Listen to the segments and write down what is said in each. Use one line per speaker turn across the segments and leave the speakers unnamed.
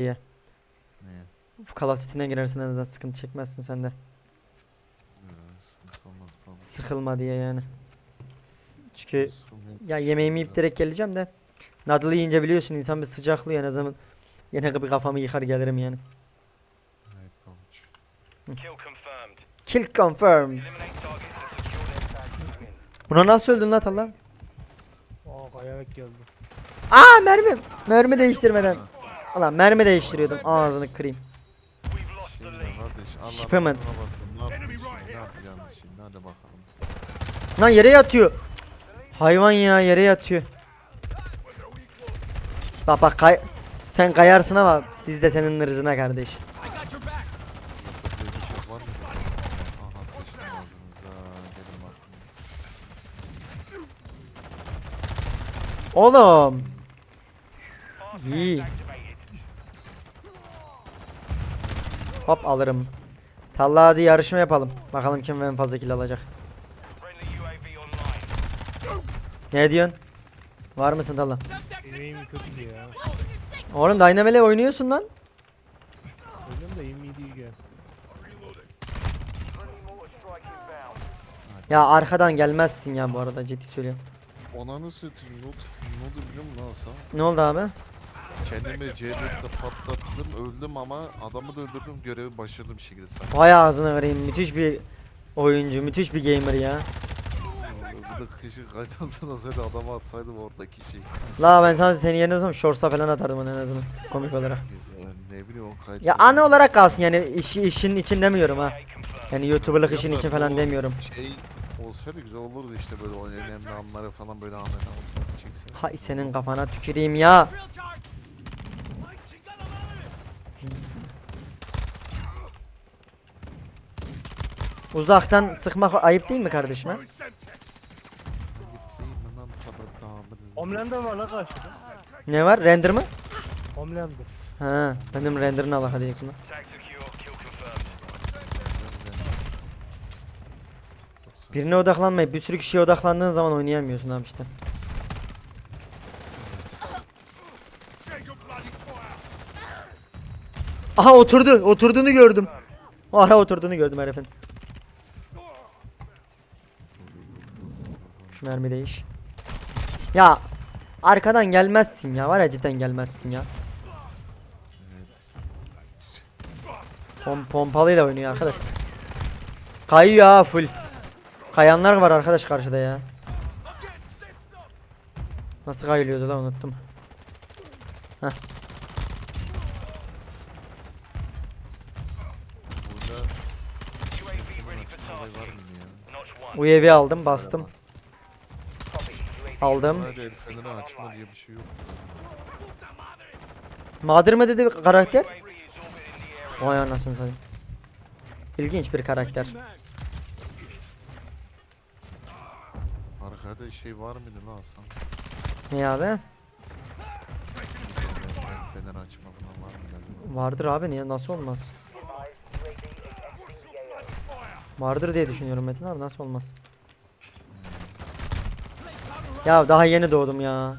diye.
Neye?
Call of Duty'ne girersin en azından sıkıntı çekmezsin sen de.
Ee, sıkıntı olmaz baba.
Sıkılma diye yani. S- Çünkü
yok.
ya yemeğimi yiyip direkt geleceğim de. Nadıl'ı yiyince biliyorsun insan bir sıcaklıyor en azından. Yine bir kafamı yıkar gelirim yani.
Kill confirmed.
Kill confirmed.
Eliminate targets and secure their tag to win.
Buna nasıl öldün lan Allah?
Aa kayarak geldi.
Aa mermi. Mermi değiştirmeden. Ulan mermi değiştiriyordum ağzını kırayım.
Şimdi Allah. Ne.
Lan yere yatıyor. Hayvan ya yere yatıyor. Bak bak kay sen kayarsın ama biz de senin ırzına kardeş. Oğlum. İyi. Hop alırım. Talla hadi yarışma yapalım. Bakalım kim en fazla kill alacak. Ne diyorsun? Var mısın Talla?
Yemeğim kötü ya.
Oğlum Dynamele oynuyorsun lan.
Da değil gel.
Ya arkadan gelmezsin ya bu arada ciddi söylüyorum.
Onanı satayım. Ne oldu? Ne oldu biliyor musun Hasan?
Ne oldu abi?
Kendimi C4'te patlattım. Öldüm ama adamı da öldürdüm. Görevi başarılı bir şekilde saydım.
Vay ağzına vereyim. Müthiş bir oyuncu, müthiş bir gamer ya.
Bir de kişi kaydaldığında zaten adamı atsaydım oradaki şey.
La ben sana senin yerine olsam shorts'a falan atardım en azından komik olarak.
Ne bileyim o kayıt.
Ya ana olarak kalsın yani iş, işin için demiyorum ha. Yani youtuberlık işin için falan demiyorum.
Şey olsaydı güzel olurdu işte böyle o önemli anları falan böyle anları otomatik çekse.
Hay senin kafana tüküreyim ya. Uzaktan sıkmak ayıp değil mi kardeşim ha?
Ayıp değil mi lan bu kadar tahammülsüz?
Homelander var la karşıda.
Ne var? Render mı?
Homelander.
Ha, benim renderını al hadi.
Yoksa-
Birine odaklanmayıp bir sürü kişiye odaklandığın zaman oynayamıyorsun abi işte. Aha oturdu. Oturduğunu gördüm. O ara oturduğunu gördüm herifin. Şu mermi değiş. Ya arkadan gelmezsin ya. Var ya cidden gelmezsin ya. Pom pompalıyla oynuyor arkadaş. Kayıyor ha full. Kayanlar var arkadaş karşıda ya. Nasıl kayılıyordu lan unuttum.
Burada
UAV ready for
olay
tasking.
var mıydı ya?
Notch one.
UAV aldım bastım.
Copy. UAV
Aldım.
Hadi el feneri açma diye bir şey yok.
Mağdur mu dedi bir karakter? Vay anasını satayım. İlginç bir karakter.
Arkada şey var mıydı lan Hasan?
Ne abi?
El feneri açma falan var mıydı?
Vardır abi niye nasıl olmaz? Vardır diye düşünüyorum Metin abi nasıl olmaz? Ya daha yeni doğdum ya.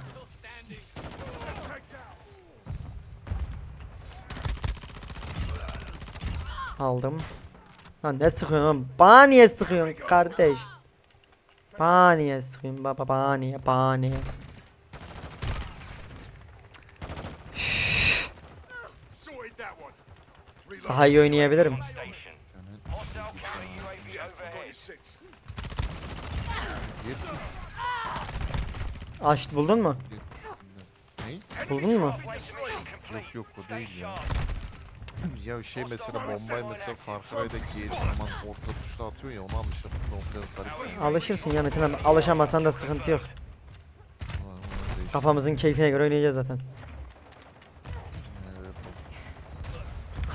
Aldım. Lan ne sıkıyorsun? Bana niye sıkıyorsun kardeş? Bana niye sıkıyorsun baba bana niye bana niye? Daha iyi oynayabilirim. Aç buldun mu?
Ne?
Buldun mu?
Yok yok o değil ya. Ya şey mesela bombayı mesela Far Cry'da geri zaman orta tuşla atıyor ya onu almışlar. Bu noktada garip. yani.
Alışırsın ya Metin abi. Alışamazsan da sıkıntı yok. Kafamızın keyfine göre oynayacağız zaten.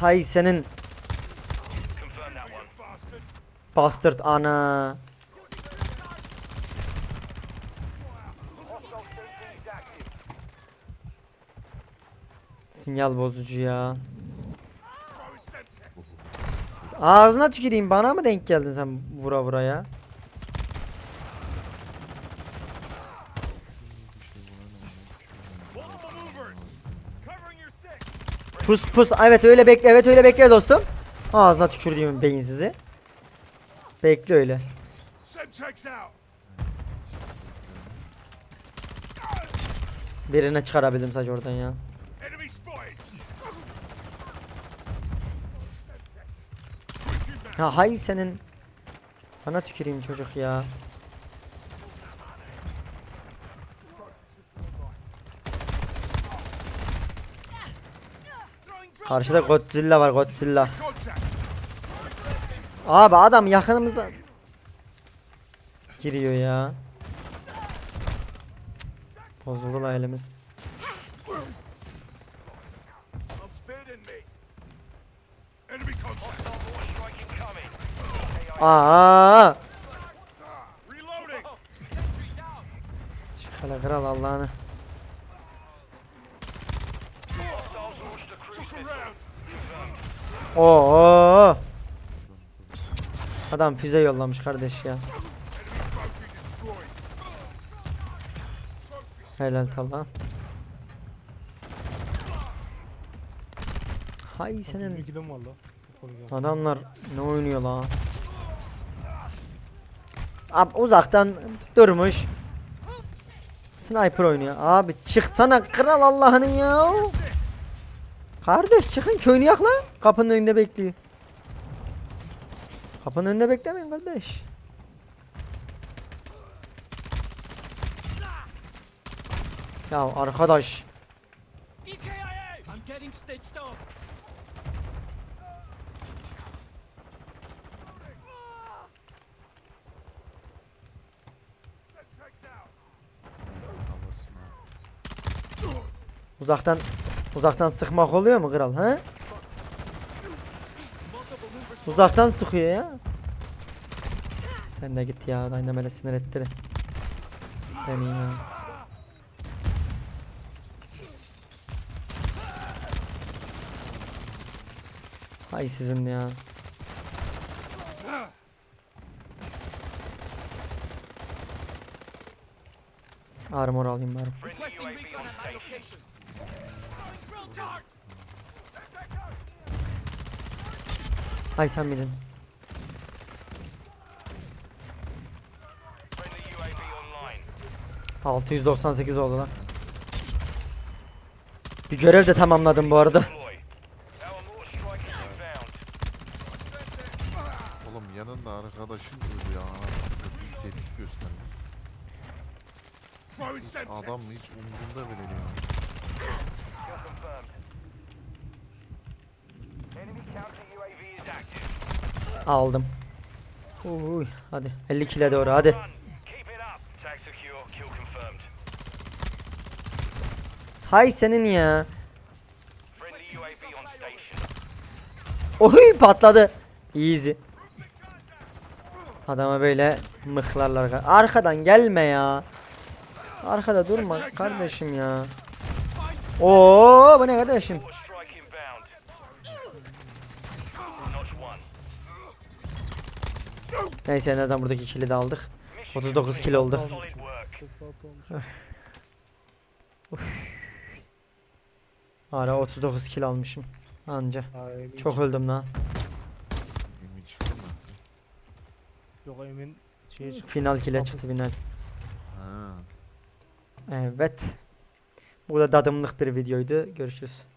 Hay senin bastard ana. Sinyal bozucu ya. Ağzına tüküreyim bana mı denk geldin sen vura vura ya? Pus pus. Evet öyle bekle. Evet öyle bekle dostum. Ağzına tükürdüğüm beyinsizi. Bekle öyle. Birine çıkarabildim sadece oradan ya. Ya hay senin. Bana tüküreyim çocuk ya. Karşıda Godzilla var Godzilla. Abi adam yakınımıza giriyor ya. Bozuldu la elimiz. Aa! Çık hele kral Allah'ını. Oo! Adam füze yollamış kardeş ya. Helal tala. Hay senin
22 kilim var la. Çok oynayacağım.
adamlar ne oynuyor la? Uzaktan durmuş. Sniper oynuyor. Abi çıksana kral Allah'ını ya. Kardeş çıkın köyünü yak lan. Kapının önünde bekliyor. Kapının önünde beklemeyin kardeş. Ya arkadaş. Uzaktan uzaktan sıkmak oluyor mu kral he? Uzaktan sıkıyor ya. Sen de git ya Dynamite sinir ettir. Beni ya. Hay sizin ya. Armor alayım bari. Hay sen bilin.
Friendly UAV online.
698 oldu lan. Bir görev de tamamladım bu arada.
Oğlum yanında arkadaşın anasını satayım tepki
Semtex.
Adam hiç umurunda bile değil.
Aldım. Uy, hadi 50 kile doğru hadi. Hay senin ya. Oy patladı. Easy. Adama böyle mıhlarlar. Arkadan gelme ya. Arkada durma kardeşim ya. Oo bu ne kardeşim? Neyse en azından buradaki kili de aldık.
Mission
39
complete.
kilo oldu. Ara 39 kil almışım. Anca.
Ay,
Çok öldüm lan.
Yemin çıktı mı?
Yok Emin şeye çıktı.
Final kile çıktı final.
Ha.
Evet. Bu da dadımlık bir videoydu. Görüşürüz.